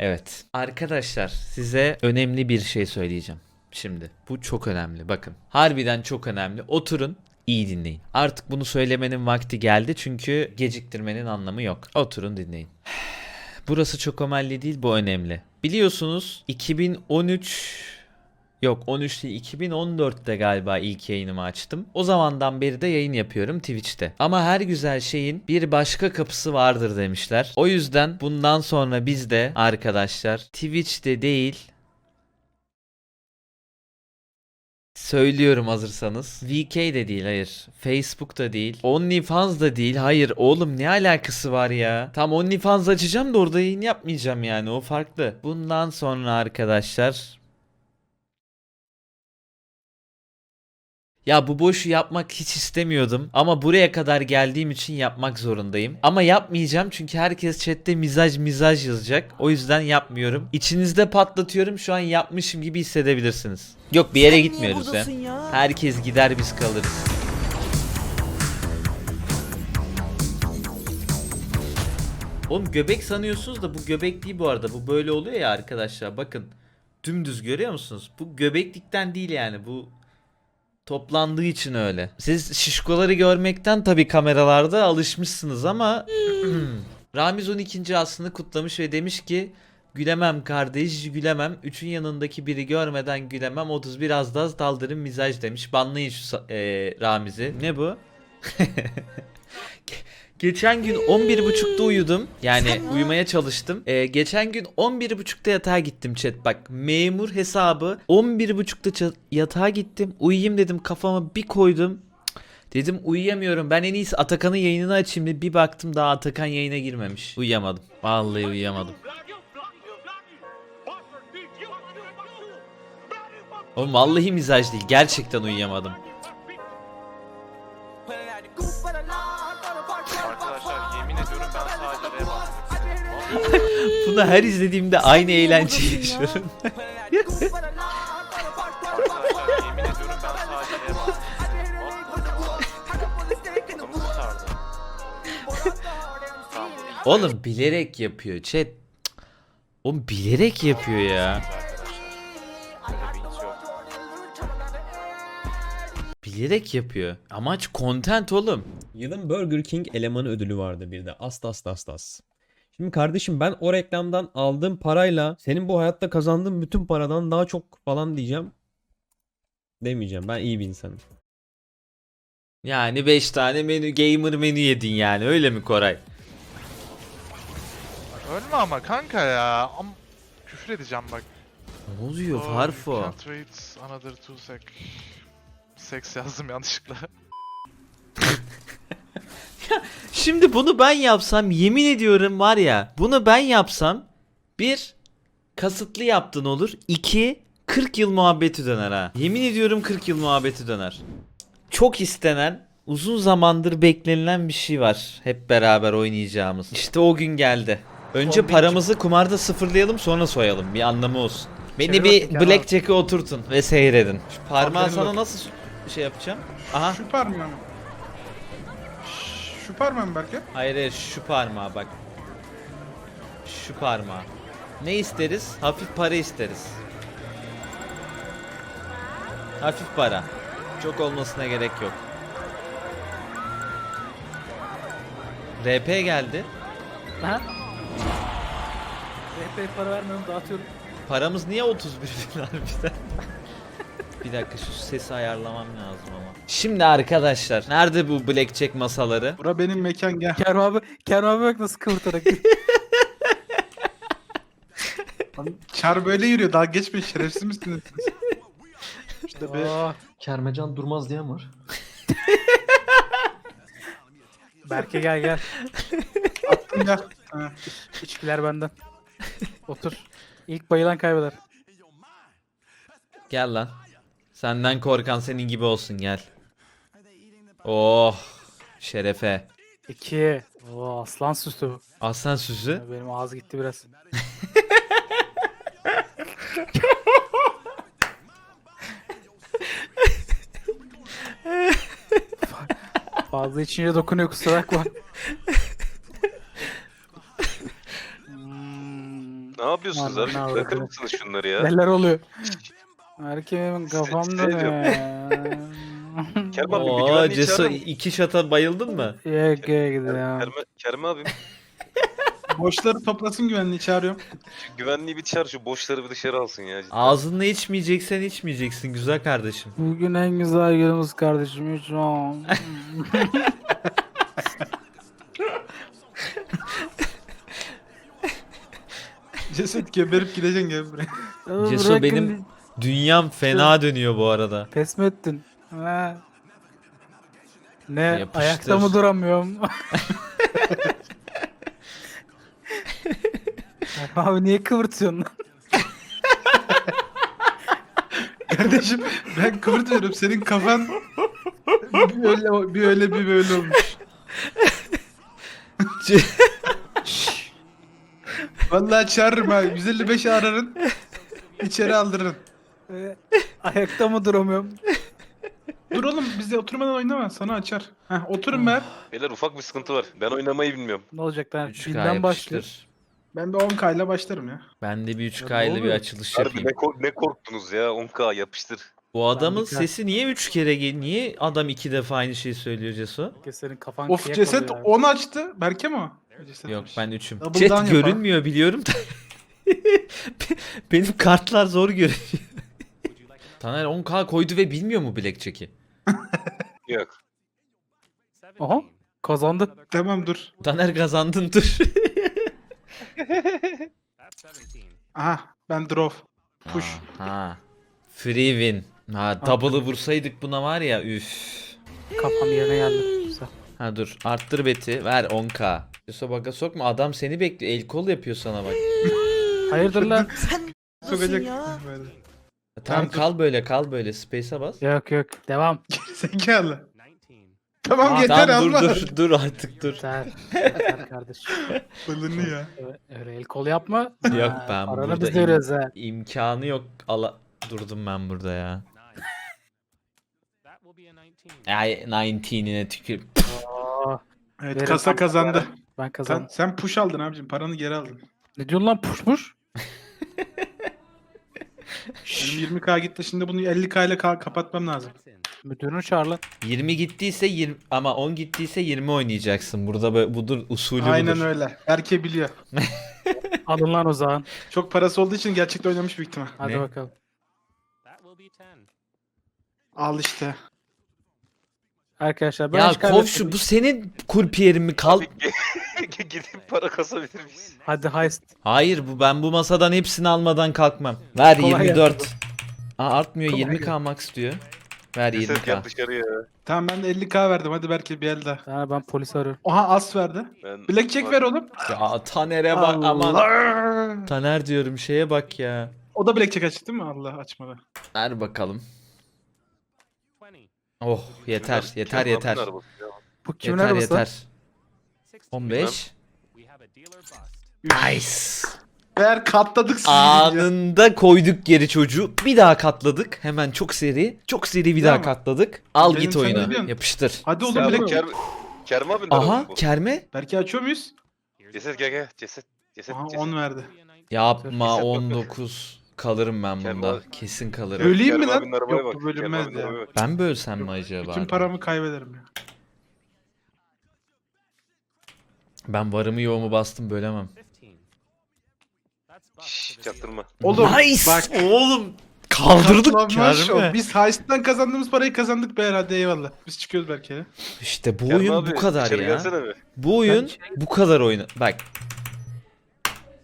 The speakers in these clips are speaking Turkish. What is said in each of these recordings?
Evet. Arkadaşlar size önemli bir şey söyleyeceğim. Şimdi bu çok önemli. Bakın. Harbiden çok önemli. Oturun iyi dinleyin. Artık bunu söylemenin vakti geldi çünkü geciktirmenin anlamı yok. Oturun dinleyin. Burası çok önemli değil bu önemli. Biliyorsunuz 2013 Yok 13 değil 2014'te galiba ilk yayınımı açtım. O zamandan beri de yayın yapıyorum Twitch'te. Ama her güzel şeyin bir başka kapısı vardır demişler. O yüzden bundan sonra biz de arkadaşlar Twitch'te değil Söylüyorum hazırsanız. VK de değil hayır. Facebook da değil. OnlyFans da değil. Hayır oğlum ne alakası var ya? Tam OnlyFans açacağım da orada yayın yapmayacağım yani o farklı. Bundan sonra arkadaşlar Ya bu boşu yapmak hiç istemiyordum ama buraya kadar geldiğim için yapmak zorundayım. Ama yapmayacağım çünkü herkes chatte mizaj mizaj yazacak. O yüzden yapmıyorum. İçinizde patlatıyorum şu an yapmışım gibi hissedebilirsiniz. Yok bir yere gitmiyoruz ya. Herkes gider biz kalırız. Oğlum göbek sanıyorsunuz da bu göbek değil bu arada. Bu böyle oluyor ya arkadaşlar bakın. Dümdüz görüyor musunuz? Bu göbeklikten değil yani. Bu toplandığı için öyle. Siz şişkoları görmekten tabii kameralarda alışmışsınız ama Ramiz 12. aslını kutlamış ve demiş ki Gülemem kardeş gülemem. Üçün yanındaki biri görmeden gülemem. 30 biraz daha az daldırın mizaj demiş. Banlayın şu eee, Ramiz'i. Ne bu? Ge- Geçen gün 11.30'da uyudum. Yani uyumaya çalıştım. Ee, geçen gün 11.30'da yatağa gittim chat. Bak memur hesabı 11.30'da ça- yatağa gittim. Uyuyayım dedim kafama bir koydum. Dedim uyuyamıyorum. Ben en iyisi Atakan'ın yayınını açayım diye bir baktım daha Atakan yayına girmemiş. Uyuyamadım. Vallahi uyuyamadım. Oğlum vallahi mizaj değil. Gerçekten uyuyamadım. Bunu her izlediğimde aynı eğlenceyi yaşıyorum. Oğlum bilerek yapıyor chat. Oğlum bilerek yapıyor ya. Bilerek yapıyor. Amaç content oğlum. Yılın Burger King elemanı ödülü vardı bir de. Astas astas. Şimdi kardeşim ben o reklamdan aldığım parayla senin bu hayatta kazandığın bütün paradan daha çok falan diyeceğim. Demeyeceğim. Ben iyi bir insanım. Yani 5 tane menü gamer menü yedin yani öyle mi Koray? Ölme ama kanka ya. Am küfür edeceğim bak. Ne oluyor Oh, you Farfo? can't wait another two sec. Seks yazdım yanlışlıkla. Şimdi bunu ben yapsam yemin ediyorum var ya bunu ben yapsam bir kasıtlı yaptın olur. iki 40 yıl muhabbeti döner ha. Yemin ediyorum 40 yıl muhabbeti döner. Çok istenen uzun zamandır beklenilen bir şey var. Hep beraber oynayacağımız. İşte o gün geldi. Önce paramızı kumarda sıfırlayalım sonra soyalım. Bir anlamı olsun. Beni Çevir bir bakayım, blackjack'e oturtun ve seyredin. Şu parmağı sana bak. nasıl şey yapacağım? Aha. Şu parmağı mı? Şu parmağı mı belki? Hayır hayır şu parmağa bak. Şu parmağa. Ne isteriz? Hafif para isteriz. Hafif para. Çok olmasına gerek yok. RP geldi. Ha? RP para vermiyorum dağıtıyorum. Paramız niye 31 bin harbiden? Bir dakika şu sesi ayarlamam lazım ama. Şimdi arkadaşlar nerede bu blackjack masaları? Bura benim mekan gel. Kerem abi, Kerem abi bak nasıl kıvırtarak. Lan Çar böyle yürüyor. Daha geçmeyin şerefsiz misiniz siz? İşte be. Aa, Kermecan durmaz diyen var. Berke gel gel. Attım gel. Ha. İçkiler benden. Otur. İlk bayılan kaybeder. Gel lan. Senden korkan senin gibi olsun gel. Oh şerefe. İki. Oo, aslan süsü. Aslan süsü. Benim ağız gitti biraz. Fazla içince dokunuyor kusura bakma. Ne yapıyorsunuz Aman abi? ne Bırakır mısınız şunları ya? Neler oluyor? Erkeğimin kafamda seviyorum. ne? Kerem abi bir Oo güvenliği Ceso çağırır mısın? iki şata bayıldın mı? Yok yok ya. Kerem, Kerem abi Boşları toplasın güvenliği çağırıyorum. şu güvenliği bir çağır şu boşları bir dışarı alsın ya. cidden. Ağzınla içmeyeceksen içmeyeceksin güzel kardeşim. Bugün en güzel günümüz kardeşim hiç o. Ceset geberip gideceksin gel buraya. Ceso Bırakın benim dünyam fena dönüyor bu arada. Pes mi ettin? Ha. Ne Yapıştır. ayakta mı duramıyorum? Abi niye kıvırtıyorsun? lan? Kardeşim ben kıvırtıyorum senin kafan bir öyle bir öyle bir böyle olmuş. Vallahi çağırırım ha. 155 ararın. İçeri aldırın. Ee, ayakta mı duramıyorum? Dur oğlum bizde oturmadan oynama sana açar. Heh, oturun be. Beyler ufak bir sıkıntı var. Ben oynamayı bilmiyorum. Ne olacak lan? 3K Binden başlıyor. Ben bir 10k ile başlarım ya. Ben de bir Ya 3K ile bir açılış Harbi yapayım. ne, kork- ne korktunuz ya 10k yapıştır. Bu adamın bir sesi niye 3 kere gel? Niye adam 2 defa aynı şeyi söylüyor Ceso? Herkes senin kafan Of kıyak ceset oluyor abi. 10 açtı. Berke mi o? Ceset Yok açmış. ben 3'üm. Double down Chat görünmüyor biliyorum da. Benim kartlar zor görünüyor. Taner 10k koydu ve bilmiyor mu Blackjack'i? Yok. Aha kazandı. Tamam dur. Taner kazandın dur. Aha ben draw. Push. Ha. Free win. Ha double'ı vursaydık buna var ya üf. Kafam yerine geldi. Güzel. Ha dur arttır beti ver 10k. Ceso baka sokma adam seni bekliyor. El kol yapıyor sana bak. Hayırdır lan? Sokacak. Böyle. Tamam kal böyle kal böyle space'e bas. yok yok. Devam. Zekalı. Tamam Aa, yeter tamam, Allah. dur dur dur artık dur. Yeter. Yeter kardeşim. Balını ya. Öyle, öyle el kol yapma. Yok Ha, ben Paranı burada biz de im- veriyoruz ha. imkanı yok. Ala durdum ben burada ya. Ay 19'ine tükür. Aa, Evet Verin kasa kazandı. ben Sen, kazandım. sen push aldın abicim. Paranı geri aldın. Ne diyorsun lan puşmuş? Benim 20k gitti. Şimdi bunu 50k ile ka- kapatmam lazım. Müdürünü çağır lan. 20 gittiyse 20 ama 10 gittiyse 20 oynayacaksın. Burada böyle, budur usulü Aynen budur. öyle. Erke biliyor. Alın lan o zaman. Çok parası olduğu için gerçekten oynamış büyük ihtimal. Hadi Ne? bakalım. Al işte. Arkadaşlar ben Ya hiç kov kaybetmedim. şu bu senin kurpiyerin mi kal? Gidip para kasabilir miyiz? Hadi heist. Hayır bu ben bu masadan hepsini almadan kalkmam. Ver Kolay 24. Aa artmıyor Kolay 20k max diyor. Ver Ceset 20k. yap dışarıya. Tamam ben de 50k verdim. Hadi belki bir el daha. Ha, ben polisi arıyorum. Oha as verdi. Ben, Blackjack ver oğlum. Ya Taner'e bak aman. Taner diyorum şeye bak ya. O da blackjack açtı değil mi? Allah açmadı. Ver bakalım. Oh yeter Kerem yeter abinin yeter. arabası ya. Bu kimin Yeter arabası yeter. 15. Nice. Ver katladık sizi. ya. Anında koyduk geri çocuğu. Bir daha katladık. Hemen çok seri. Çok seri bir Değil daha mi? katladık. Al Benim git sen oyuna. Yapıştır. Hadi oğlum Sen bu blackjack. Kerem, Kerem abinin Aha bu. kerme. Belki açıyor muyuz? Ceset gel gel. Ceset. Ceset. Aha ceset. 10 verdi. Yapma Kesin. 19. Kalırım ben Kerem bunda. Kesin kalırım. Öleyim mi Kerem lan? abinin arabaya Yok bak. bu bölünmez abinin ya. arabaya bak. Ben bölsem mi acaba? Bütün paramı kaybederim ya. Ben varımı yoğumu bastım bölemem. Şşş çaktırma. Oğlum nice. bak. Oğlum kaldırdık Katlanmış o. Biz heist'ten kazandığımız parayı kazandık be herhalde eyvallah. Biz çıkıyoruz belki. İşte bu Kerem oyun abi, bu kadar ya. gelsene bir. Bu oyun bu kadar oyunu. Bak.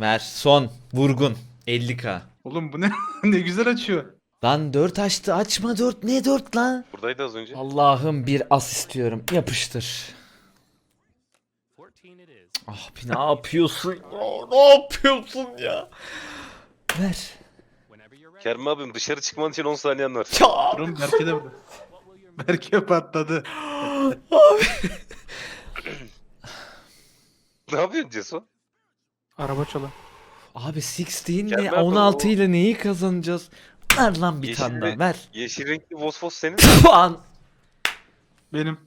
Ver son vurgun 50k. Oğlum bu ne? ne güzel açıyor. Lan 4 açtı açma 4 ne 4 lan? Buradaydı az önce. Allah'ım bir as istiyorum yapıştır. Ah bir ne yapıyorsun? ya? ne yapıyorsun ya? Ver. Kerem abim dışarı çıkman için 10 saniyen var. Ya. Durum Berke de burada. Berke patladı. ne yapıyorsun Ceso? Araba çalın. Abi 16 ne? Gel ver 16 baba. ile neyi kazanacağız? Ver lan bir tane daha ver. Yeşil renkli Vosfos senin. Puan. Benim.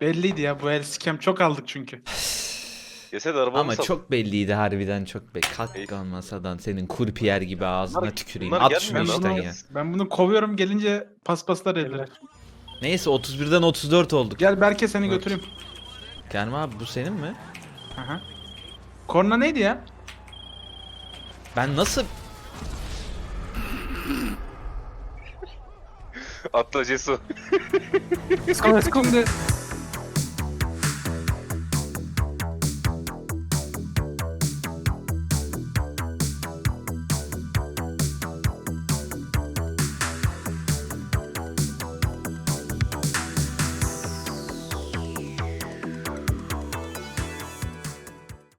Belliydi ya bu el scam çok aldık çünkü. Ceset araba Ama çok belliydi harbiden çok belli. Kalk lan masadan senin kurpiyer gibi ağzına Bunlar- tüküreyim. bunlar At gelmiyor şunu lan. işten ya. Ben bunu kovuyorum gelince paspaslar evler. Neyse 31'den 34 olduk. Gel Berke seni Evet. götüreyim. Kerem abi bu senin mi? Aha. Korna neydi ya? Ben nasıl Atla Cesu. Go. Şimdi